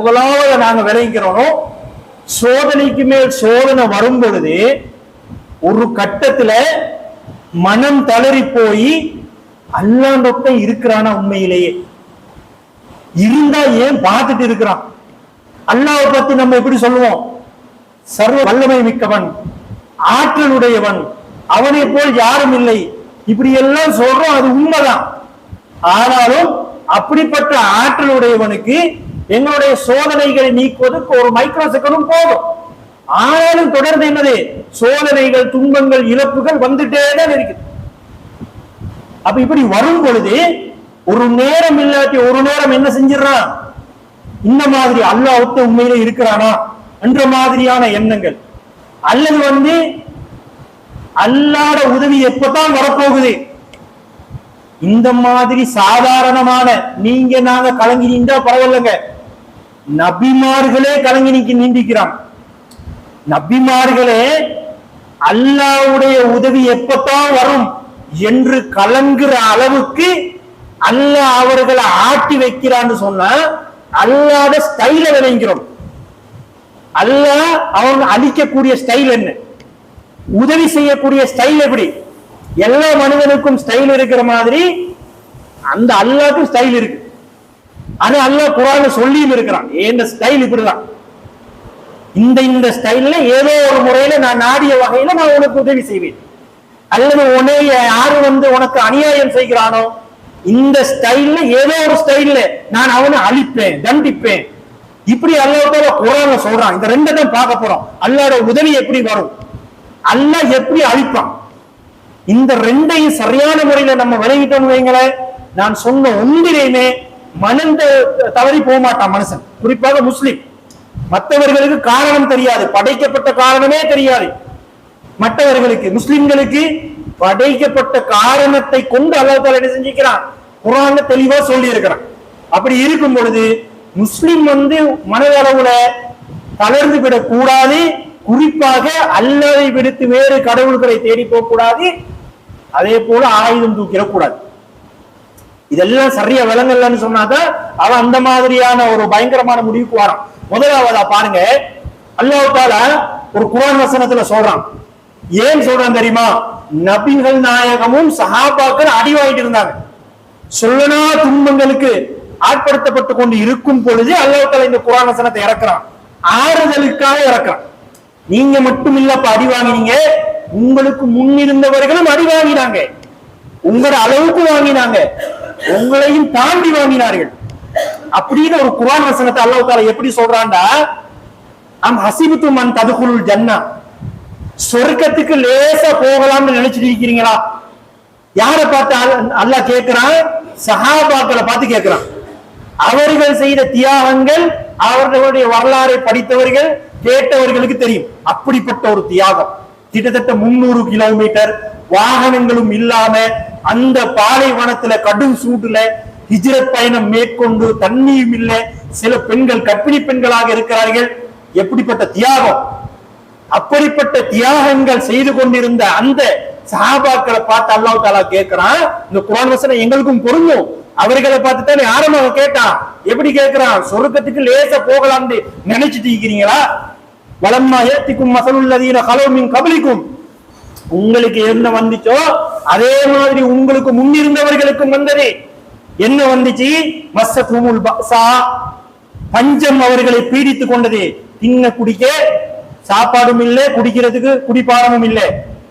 முதலாவது நாங்க விளைவிக்கிறோம் சோதனைக்கு மேல் சோதனை வரும் பொழுது ஒரு கட்டத்துல மனம் தளறி போய் அல்லாண்டொத்த இருக்கிறானா உண்மையிலேயே? இருந்தா ஏன் பார்த்துட்டு இருக்கிறான்? அல்லாவை பத்தி நம்ம எப்படி சொல்லுவோம்? சர்வ வல்லமை மிக்கவன் ஆற்றலுடையவன் அவனை போல் யாரும் இல்லை. இப்படி எல்லாம் சொல்றோம் அது உண்மைதான். ஆனாலும் அப்படிப்பட்ட ஆற்றல் உடையவனுக்கு எங்களுடைய சோதனைகளை நீக்குவதற்கு ஒரு மைக்ரோ செகண்டும் போதும். ஆனாலும் தொடர்ந்து என்னது? சோதனைகள் துன்பங்கள் இழப்புகள் வந்துட்டே தான் இருக்குது. அப்ப இப்படி வரும் பொழுது ஒரு நேரம் இல்லாட்டி ஒரு நேரம் என்ன செஞ்சிடறான்? இந்த மாதிரி அல்லாஹ்வுக்கு உண்மையில இருக்கிறானா? என்ற மாதிரியான எண்ணங்கள். அல்லது வந்து அல்லாட உதவி எப்பதான் வரப்போகுது? இந்த மாதிரி சாதாரணமான நீங்க நாங்க கலங்கி நின்றா பரவாயில்லைங்க. நபிமார்களே கலங்கி நிக்க நீந்திக்கிறான். நபிமார்களே அல்லாவுடைய உதவி எப்பதான் வரும் என்று கலங்குற அளவுக்கு அல்லாஹ் அவர்களை ஆட்டி வைக்கிறான்னு சொன்னா அல்லாத ஸ்டைல விளைங்கிறோம் அல்ல அவங்க அழிக்கக்கூடிய ஸ்டைல் என்ன? உதவி செய்யக்கூடிய ஸ்டைல் எப்படி? எல்லா மனிதனுக்கும் ஸ்டைல் இருக்கிற மாதிரி அந்த அல்லாஹ்க்கும் ஸ்டைல் இருக்கு. ஆனா அல்லாஹ் குரான் சொல்லியும் இருக்கிறான். ஏன் ஸ்டைல் இப்படிதான். இந்த இந்த ஸ்டைல்ல ஏதோ ஒரு முறையில நான் நாடிய வகையில நான் உனக்கு உதவி செய்வேன். அல்லது உன்னை யாரு வந்து உனக்கு அநியாயம் செய்கிறானோ இந்த ஸ்டைல்ல ஏதோ ஒரு ஸ்டைல்ல நான் அவனை அழிப்பேன் தண்டிப்பேன். இப்படி அல்லாஹ் குரான சொல்றான். இந்த ரெண்டை தான் பார்க்க போறோம். அல்லாட உதவி எப்படி வரும்? அல்லாஹ் எப்படி அழிப்பான்? இந்த ரெண்டையும் சரியான முறையில நம்ம விளைவிட்டோம் வைங்களேன் நான் சொன்ன ஒன்றிலையுமே மனம் தவறி போக மாட்டான் மனுஷன். குறிப்பாக முஸ்லிம். மற்றவர்களுக்கு காரணம் தெரியாது. படைக்கப்பட்ட காரணமே தெரியாது. மற்றவர்களுக்கு முஸ்லிம்களுக்கு படைக்கப்பட்ட காரணத்தை கொண்டு அல்லாஹ் என்ன செஞ்சுக்கிறான் குரான்ல தெளிவா சொல்லி இருக்கிறான் அப்படி இருக்கும் பொழுது முஸ்லிம் வந்து மனதளவுல தளர்ந்து விடக்கூடாது. குறிப்பாக அல்லதை விடுத்து வேறு கடவுள்களை தேடி போக கூடாது அதே போல ஆயுதம் தூக்கிடக்கூடாது. இதெல்லாம் சரியா விளங்கலன்னு சொன்னாதான் அவன் அந்த மாதிரியான ஒரு பயங்கரமான முடிவுக்கு வரான். முதலாவதா பாருங்க அல்லாவுக்கால தாலா ஒரு குரான் வசனத்துல சொல்றான். ஏன் சொல்றான் தெரியுமா? நபிகள் நாயகமும் சஹாபாக்கள் அடி வாங்கிட்டு இருந்தாங்க. சொல்லனா துன்பங்களுக்கு ஆட்படுத்தப்பட்டு கொண்டு இருக்கும் பொழுது அல்லாவுக்கால இந்த குரான் வசனத்தை இறக்குறான். ஆறுதலுக்காக இறக்குறான். நீங்க மட்டும் இல்லப்ப அடி வாங்கினீங்க. உங்களுக்கு முன்னிருந்தவர்களும் அடி வாங்கினாங்க. உங்களோட அளவுக்கு வாங்கினாங்க. உங்களையும் தாண்டி வாங்கினார்கள். அப்படின்னு ஒரு குரான் வசனத்தை அல்லாஹ் தாலா எப்படி சொல்றான்டா? அம் ஹசிபுத்து மன் ததுகுல் ஜன்னா. சொர்க்கத்துக்கு லேசா போகலாம்னு நினைச்சிட்டு இருக்கிறீங்களா? யாரை பார்த்து அல்லாஹ் கேட்கிறான் சஹாபாக்களை பார்த்து கேட்கிறான் அவர்கள் செய்த தியாகங்கள் அவர்களுடைய வரலாறை படித்தவர்கள் கேட்டவர்களுக்கு தெரியும். அப்படிப்பட்ட ஒரு தியாகம். கிட்டத்தட்ட முன்னூறு கிலோமீட்டர் வாகனங்களும் இல்லாம அந்த பாலைவனத்துல கடும் சூட்டுல ஹிஜ்ரத் பயணம் மேற்கொண்டு தண்ணியும் இல்லை. சில பெண்கள் கர்ப்பிணி பெண்களாக இருக்கிறார்கள். எப்படிப்பட்ட தியாகம்? அப்படிப்பட்ட தியாகங்கள் செய்து கொண்டிருந்த அந்த சஹாபாக்களை பார்த்து அல்லாஹ் தாலா கேட்கிறான் இந்த குரான் வசனம் எங்களுக்கும் பொருந்தும். அவர்களை பார்த்து தானே ஆரம்பம் கேட்டான். எப்படி கேட்கிறான்? சொர்க்கத்துக்கு லேசா போகலாம்னு நினைச்சிட்டு இருக்கிறீங்களா? வளம்மா ஏத்திக்கும் மசலுள்ளதீன கலோமின் கபலிக்கும். உங்களுக்கு என்ன வந்துச்சோ அதே மாதிரி உங்களுக்கு முன்னிருந்தவர்களுக்கும் வந்தது. என்ன வந்துச்சு? மஸ்ஸத்துமுல் பஸா பஞ்சம் அவர்களை பீடித்துக் கொண்டது. தின்ன குடிக்க சாப்பாடும் இல்லை குடிக்கிறதுக்கு குடிப்பாரமும் இல்லை.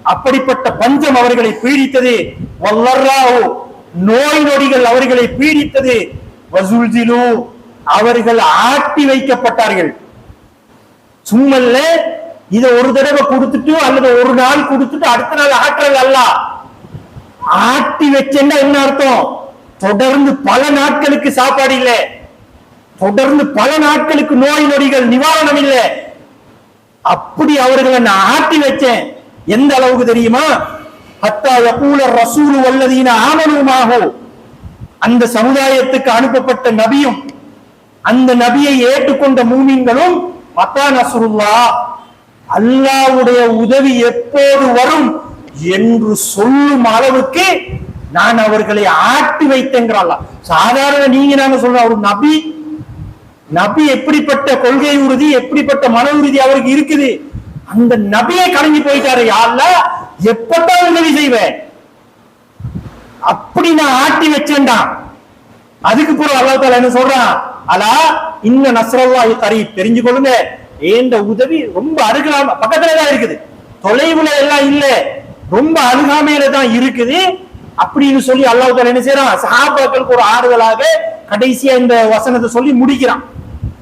அப்படிப்பட்ட பஞ்சம் அவர்களை பீடித்தது. வல்லராவோ நோய் நொடிகள் அவர்களை பீடித்தது. வசூல்ஜிலு. அவர்கள் ஆட்டி வைக்கப்பட்டார்கள். சும்மல்ல இதை ஒரு தடவை கொடுத்துட்டு அல்லது ஒரு நாள் கொடுத்துட்டு அடுத்த நாள் ஆட்டுறது அல்ல. ஆட்டி வச்சேன்னா என்ன அர்த்தம்? தொடர்ந்து பல நாட்களுக்கு சாப்பாடு இல்ல. தொடர்ந்து பல நாட்களுக்கு நோய் நொடிகள் நிவாரணம் இல்லை. அப்படி அவர்களை நான் ஆட்டி வச்சேன். எந்த அளவுக்கு தெரியுமா? ஹத்தா யகூல ரசூலு வல்லதீன ஆமனுமாகோ அந்த சமுதாயத்துக்கு அனுப்பப்பட்ட நபியும் அந்த நபியை ஏற்றுக்கொண்ட மூமின்களும் மத்தா நசுருல்லா அல்லாவுடைய உதவி எப்போது வரும்? என்று சொல்லும் அளவுக்கு நான் அவர்களை ஆட்டி வைத்தேங்கிறாள் சாதாரண நீங்க நாங்க சொல்ற ஒரு நபி நபி எப்படிப்பட்ட கொள்கை உறுதி எப்படிப்பட்ட மன உறுதி அவருக்கு இருக்குது? அந்த நபியை கலங்கி போயிட்டாரு யாருல எப்பதான் உதவி செய்வேன்? அப்படி நான் ஆட்டி வச்சேன்டா. அதுக்கு பிறகு அல்லாஹ் என்ன சொல்றான்? அலா இன்ன நஸ்ரல்லாஹி கரீப். தெரிஞ்சு கொள்ளுங்க ஏண்ட உதவி ரொம்ப அருகாம பக்கத்துல தான் இருக்குது. தொலைவுல எல்லாம் இல்லை. ரொம்ப அருகாமையில தான் இருக்குது. அப்படின்னு சொல்லி அல்லாஹ் என்ன செய்யறான் சஹாபாக்களுக்கு ஒரு ஆறுதலாக கடைசியா இந்த வசனத்தை சொல்லி முடிக்கிறான்.